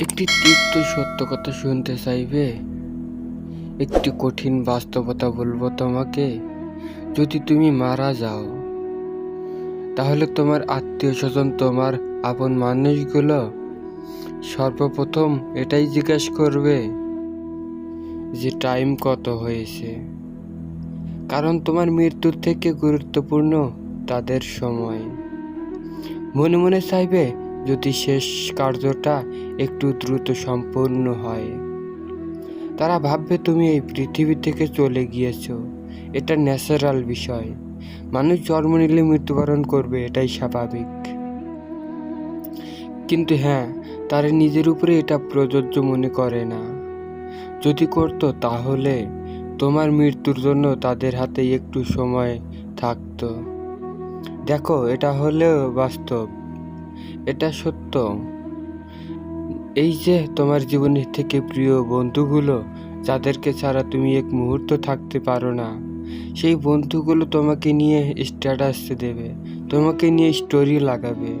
একটি তিক্ত সত্য কথা শুনতে চাইবে? একটি কঠিন বাস্তবতা বলব তোমাকে, যদি তুমি মারা যাও, তাহলে তোমার আত্মীয় স্বজন তোমার আপন মানুষগুলো সর্বপ্রথম এটাই জিজ্ঞেস করবে যে টাইম কত হয়েছে। কারণ তোমার মৃত্যুর থেকে গুরুত্বপূর্ণ তাদের সময়। মনে মনে চাইবে যদি শেষ কার্যটা একটু দ্রুত সম্পূর্ণ হয়। তারা ভাববে, তুমি এই পৃথিবী থেকে চলে গিয়েছো। এটা ন্যাচারাল বিষয়। মানুষ জন্ম নিলে মৃত্যুবরণ করবে, এটাই স্বাভাবিক। কিন্তু হ্যাঁ তারা নিজের উপরে এটা প্রযোজ্য মনে করে না। যদি করতো, তাহলে তোমার মৃত্যুর জন্য তাদের হাতে একটু সময় থাকতো। দেখো, এটা হলেও বাস্তব। এটা সত্য। এই যে তোমার জীবনের থেকে প্রিয় বন্ধুগুলো, যাদেরকে ছাড়া তুমি এক মুহূর্ত থাকতে পারো না, সেই বন্ধুগুলো তোমাকে নিয়ে স্ট্যাটাস দেবে, তোমাকে নিয়ে স্টোরি লাগাবে।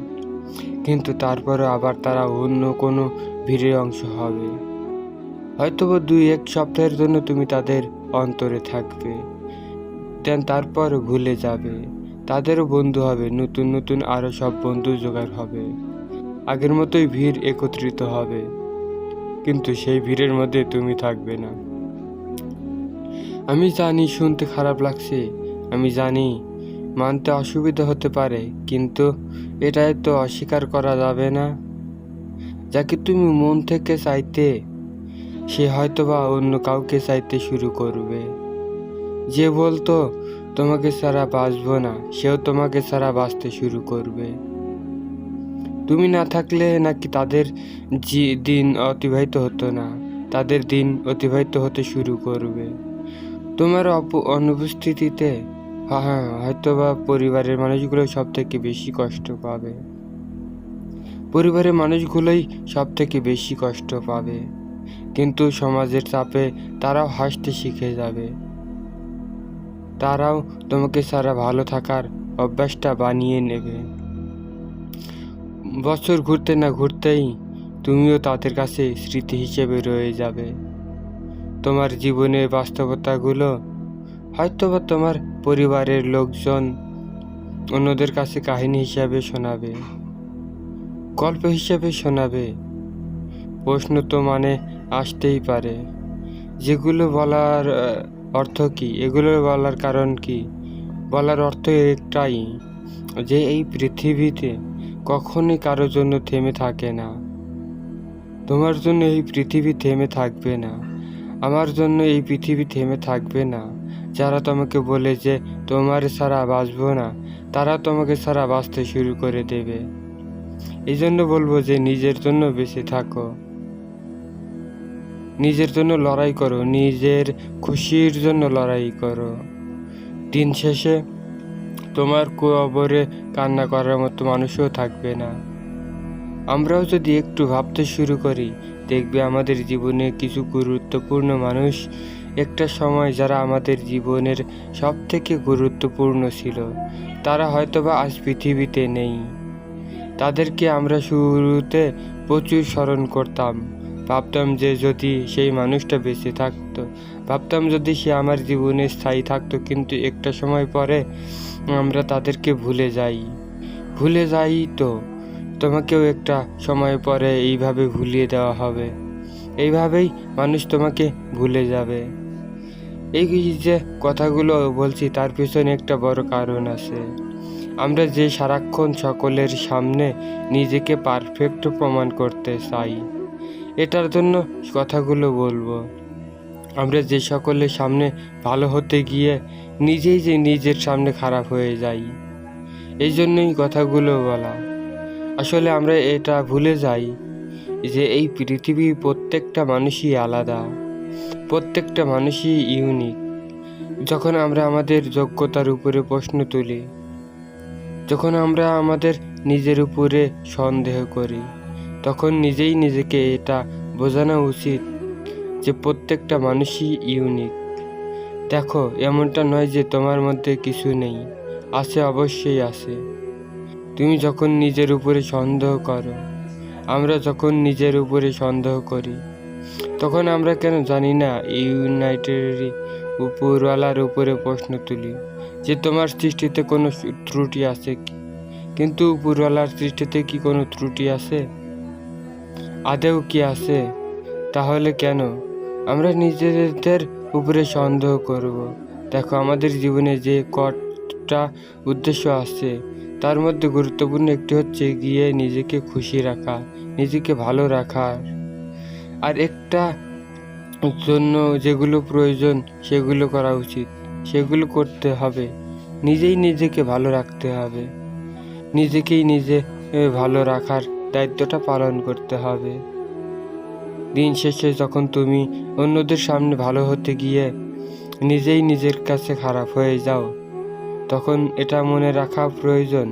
কিন্তু তারপরে আবার তারা অন্য কোনো ভিড়ের অংশ হবে। হয়তো বা দুই এক সপ্তাহের জন্য তুমি তাদের অন্তরে থাকবে, দেন তারপর ভুলে যাবে। তাদেরও বন্ধু হবে, নতুন নতুন আরও সব বন্ধু জোগাড় হবে। আগের মতোই ভিড় একত্রিত হবে। কিন্তু সেই ভিড়ের মধ্যে তুমি থাকবে না। আমি জানি শুনতে খারাপ লাগছে, আমি জানি মানতে অসুবিধা হতে পারে, কিন্তু এটাই তো অস্বীকার করা যাবে না। যাকে তুমি মন থেকে চাইতে, সে হয়তোবা অন্য কাউকে চাইতে শুরু করবে। যে বলতো তোমাকে ছাড়া বাঁচবো না, সেও তোমাকে ছাড়া বাঁচতে শুরু করবে। তুমি না থাকলে নাকি তাদের দিন অতিবাহিত হতো না, তাদের দিন অতিবাহিত হতে শুরু করবে। তোমার অপ- অনুপস্থিতিতে হ্যাঁ হ্যাঁ হয়তোবা পরিবারের মানুষগুলো সব থেকে বেশি কষ্ট পাবে। পরিবারের মানুষগুলোই সব থেকে বেশি কষ্ট পাবে। কিন্তু সমাজের চাপে তারাও হাসতে শিখে যাবে। তারাও তোমাকে সারা ভালো থাকার অভ্যাসটা বানিয়ে নেবে। বছর ঘুরতে না ঘুরতেই তুমিও তাদের কাছে স্মৃতি হিসেবে রয়ে যাবে। তোমার জীবনের বাস্তবতাগুলো হয়তোবা তোমার পরিবারের লোকজন অন্যদের কাছে কাহিনী হিসাবে শোনাবে, গল্প হিসাবে শোনাবে। প্রশ্ন তো মানে আসতেই পারে। যেগুলো বলার অর্থ কি? এগুলো বলার কারণ কি? বলার অর্থ একটাই, যে এই পৃথিবীতে কখনোই কারোর জন্য থেমে থাকে না। তোমার জন্য এই পৃথিবী থেমে থাকবে না। আমার জন্য এই পৃথিবী থেমে থাকবে না। যারা তোমাকে বলে যে তোমার ছাড়া বাঁচবো না, তারা তোমাকে ছাড়া বাঁচতে শুরু করে দেবে। এই জন্য বলব যে নিজের জন্য বেঁচে থাকো। নিজের জন্য লড়াই করো, নিজের খুশির জন্য লড়াই করো। দিন শেষে তোমার কবরে কান্না করার মতো মানুষও থাকবে না। আমরাও যদি একটু ভাবতে শুরু করি, দেখবে আমাদের জীবনে কিছু গুরুত্বপূর্ণ মানুষ একটা সময় যারা আমাদের জীবনের সব থেকে গুরুত্বপূর্ণ ছিল, তারা হয়তোবা আজ পৃথিবীতে নেই। তাদেরকে আমরা শুরুতে প্রচুর স্মরণ করতাম। ভাবতাম যে যদি সেই মানুষটা বেঁচে থাকতো, ভাবতাম যদি সে আমার জীবনে স্থায়ী থাকতো, কিন্তু একটা সময় পরে আমরা তাদেরকে ভুলে যাই। ভুলে যাই তো, তোমাকেও একটা সময় পরে এইভাবে ভুলিয়ে দেওয়া হবে। এইভাবেই মানুষ তোমাকে ভুলে যাবে। এই যে কথাগুলো বলছি, তার পিছনে একটা বড় কারণ আছে। আমরা যে সারাক্ষণ সকলের সামনে নিজেকে পারফেক্ট প্রমাণ করতে চাই। এটার জন্য কথাগুলো বলব। আমরা যে সকলের সামনে ভালো হতে গিয়ে নিজেই যে নিজের সামনে খারাপ হয়ে যাই, এই জন্যই কথাগুলো বলা। আসলে আমরা এটা ভুলে যাই যে এই পৃথিবীর প্রত্যেকটা মানুষই আলাদা, প্রত্যেকটা মানুষই ইউনিক যখন আমরা আমাদের যোগ্যতার উপরে প্রশ্ন তুলি, যখন আমরা আমাদের নিজের উপরে সন্দেহ করি তখন নিজেই নিজেকে এটা বোঝানো উচিত যে প্রত্যেকটা মানুষই ইউনিক দেখো, এমনটা নয় যে তোমার মধ্যে কিছু নেই, আছে অবশ্যই আছে। তুমি যখন নিজের উপরে সন্দেহ করো, আমরা যখন নিজের উপরে সন্দেহ করি, তখন আমরা কেন জানি না ইউনাইটেড উপরওয়ালার উপরে প্রশ্ন তুলি যে তোমার সৃষ্টিতে কোনো ত্রুটি আছে কি? কিন্তু উপরওয়ালার সৃষ্টিতে কি কোনো ত্রুটি আছে? আদেও কি আছে? তাহলে কেন? আমরা নিজেদের উপরে সন্দেহ করব। দেখো, আমাদের জীবনে যে কটা উদ্দেশ্য আছে, তার মধ্যে গুরুত্বপূর্ণ একটি হচ্ছে গিয়ে নিজেকে খুশি রাখা, নিজেকে ভালো রাখা। আর একটা জন্য যেগুলো প্রয়োজন, সেগুলো করা উচিত। সেগুলো করতে হবে। নিজেই নিজেকে ভালো রাখতে হবে। নিজেকেই নিজে ভালো রাখার দায়িত্বটা পালন করতে হবে। দিন শেষে যখন তুমি অন্যদের সামনে ভালো হতে গিয়ে নিজেই নিজের কাছে খারাপ হয়ে যাও, তখন এটা মনে রাখা প্রয়োজন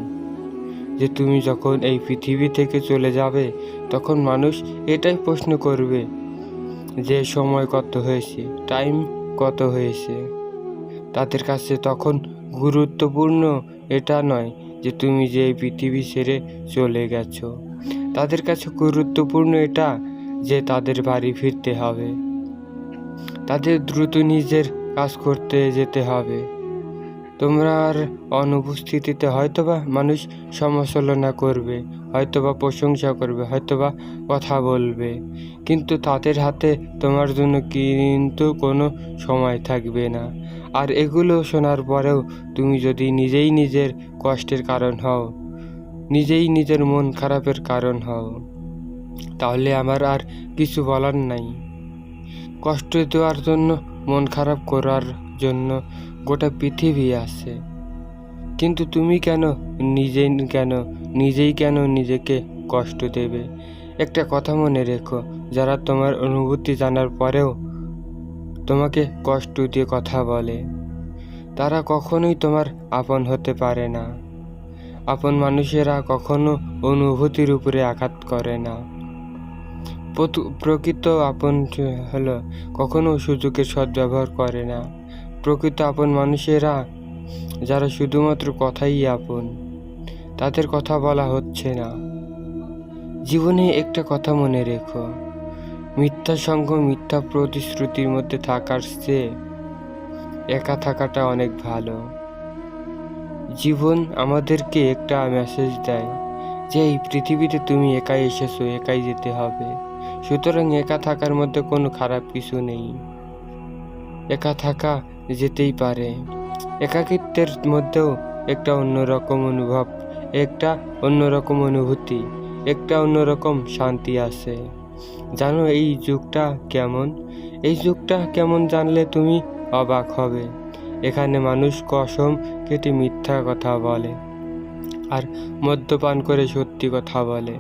যে তুমি যখন এই পৃথিবী থেকে চলে যাবে, তখন মানুষ এটাই প্রশ্ন করবে যে সময় কত হয়েছে টাইম কত হয়েছে। তাদের কাছে তখন গুরুত্বপূর্ণ এটা নয় যে তুমি যে পৃথিবী ছেড়ে চলে গেছো। তাদের কাছে গুরুত্বপূর্ণ এটা যে তাদের বাড়ি ফিরতে হবে। তাদের দ্রুত নিজের কাজ করতে যেতে হবে। তোমার অনুপস্থিতিতে হয়তোবা মানুষ সমালোচনা করবে, হয়তোবা প্রশংসা করবে, হয়তোবা কথা বলবে। কিন্তু তাদের হাতে তোমার জন্য কিন্তু কোনো সময় থাকবে না। আর এগুলো শোনার পরেও তুমি যদি নিজেই নিজের কষ্টের কারণ হও নিজেই নিজের মন খারাপের কারণ হও। তাহলে আমার আর কিছু বলার নাই। কষ্ট দেওয়ার জন্য, মন খারাপ করার জন্য গোটা পৃথিবী আছে। কিন্তু তুমি কেন নিজে কেন, নিজেই কেন নিজেকে কষ্ট দেবে? একটা কথা মনে রেখো, যারা তোমার অনুভূতি জানার পরেও তোমাকে কষ্ট দিয়ে কথা বলে, তারা কখনোই তোমার আপন হতে পারে না। আপন মানুষেরা কখনো অনুভূতির উপরে আঘাত করে না। প্রকৃত আপন হলো, কখনো সুযোগের সদ্ব্যবহার করে না। প্রকৃত আপন মানুষেরা, যারা শুধুমাত্র কথাই আপন, তাদের কথা বলা হচ্ছে না। জীবনে একটা কথা মনে রেখো, মিথ্যা সঙ্গ, মিথ্যা প্রতিশ্রুতির মধ্যে থাকার চেয়ে একা থাকাটা অনেক ভালো। জীবন আমাদেরকে একটা মেসেজ দেয় যে, এই পৃথিবীতে তুমি একাই এসেছ, একাই যেতে হবে। সুতরাং একা থাকার মধ্যে কোনো খারাপ কিছু নেই। একা থাকা যেতেই পারে। একাকিত্বের মধ্যেও একটা অন্যরকম অনুভব, একটা অন্যরকম অনুভূতি, একটা অন্যরকম শান্তি আছে। জানো, এই যুগটা কেমন? এই যুগটা কেমন জানলে তুমি অবাক হবে। এখানে মানুষ কসম কেটে মিথ্যা কথা বলে আর মদ্যপান করে সত্যি কথা বলে।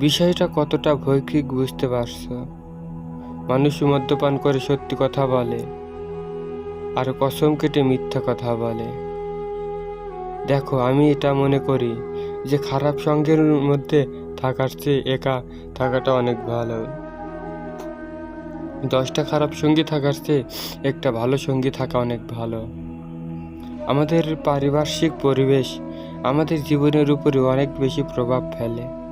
বিষয়টা কতটা ভৈকিক বুঝতে পারছ? মানুষ মদ্যপান করে সত্যি কথা বলে আর কসম কেটে মিথ্যা কথা বলে। দেখো, আমি এটা মনে করি যে খারাপ সঙ্গের মধ্যে থাকার চেয়ে একা থাকাটা অনেক ভালো। দশটা খারাপ সঙ্গী থাকার চেয়ে একটা ভালো সঙ্গী থাকা অনেক ভালো। আমাদের পারিপার্শ্বিক পরিবেশ আমাদের জীবনের উপরে অনেক বেশি প্রভাব ফেলে।